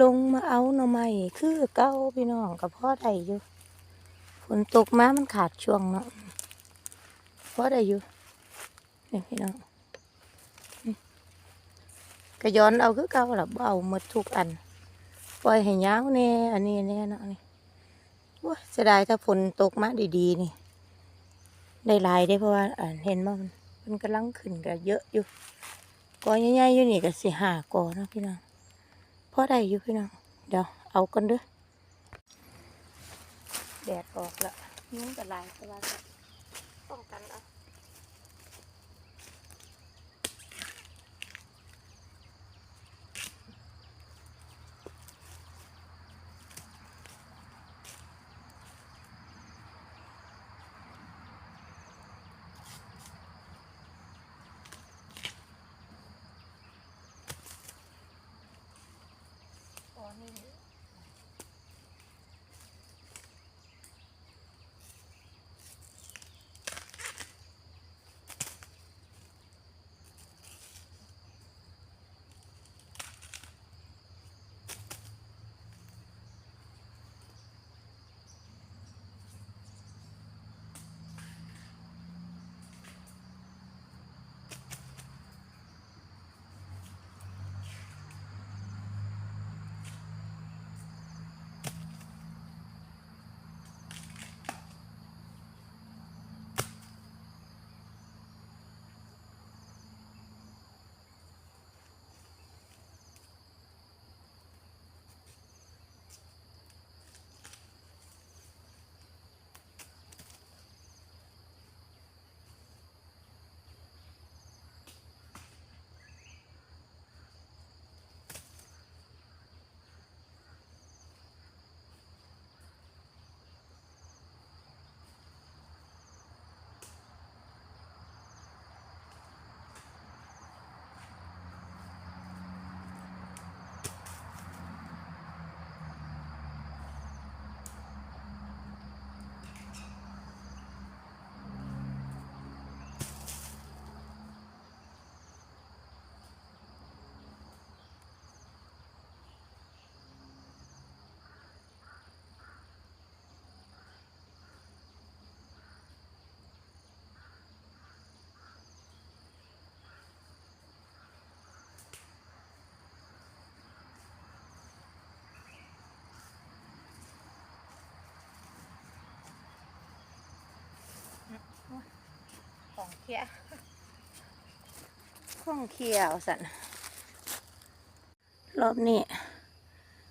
ลงมาเอาหน่อไม้คือเก้าพี่น้องกับพ่อได้อยู่ฝนตกมามันขาดช่วงเนาะพ่อได้อยู่นี่พี่น้องก็ย้อนเอาคือเก้าละบ่เอาหมดทุกอัน ปล่อยให้ยาวแน่อันนี้แน่เนาะนี่โอ้ยเสียดายถ้าฝนตกมาดีๆนี่ ได้ลายได้เพราะว่าอ่าเห็นว่ามันมันกำลังขึ้นก็เยอะอยู่กอใหญ่ๆอยู่นี่ก็สิหากอเนาะพี่น้อง พอได้อยู่พี่น้องเดี๋ยวเอากันเด้อแดดออกแล้วยุงแต่ลายแต่ว่ายต้องกันเอา อ๋อ ของเคี้ยของเคียวสันรอบนี้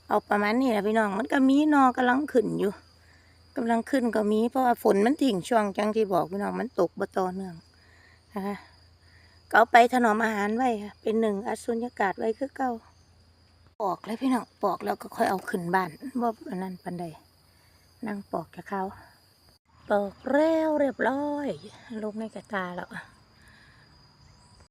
เอาประมาณนี้นะพี่น้อง มันก็มีนอกำลังขึ้นอยู่กำลังขึ้นก็มีเพราะว่าฝนมันทิ้งช่วงจังที่บอกพี่น้องมันตกบต่อเนื่องนะคะก็เอาไปถนอมอาหารไว้ค่ะเป็นหนึ่งอัดสุญญากาศไว้คือเก่าปอกเลยพี่น้องปอกแล้วก็ค่อยเอาขึ้นบ้านบ่อันนั้นปันใดนั่งปอกกับเขา ปอกแล้วเรียบร้อย ลูกในกระตาแล้ว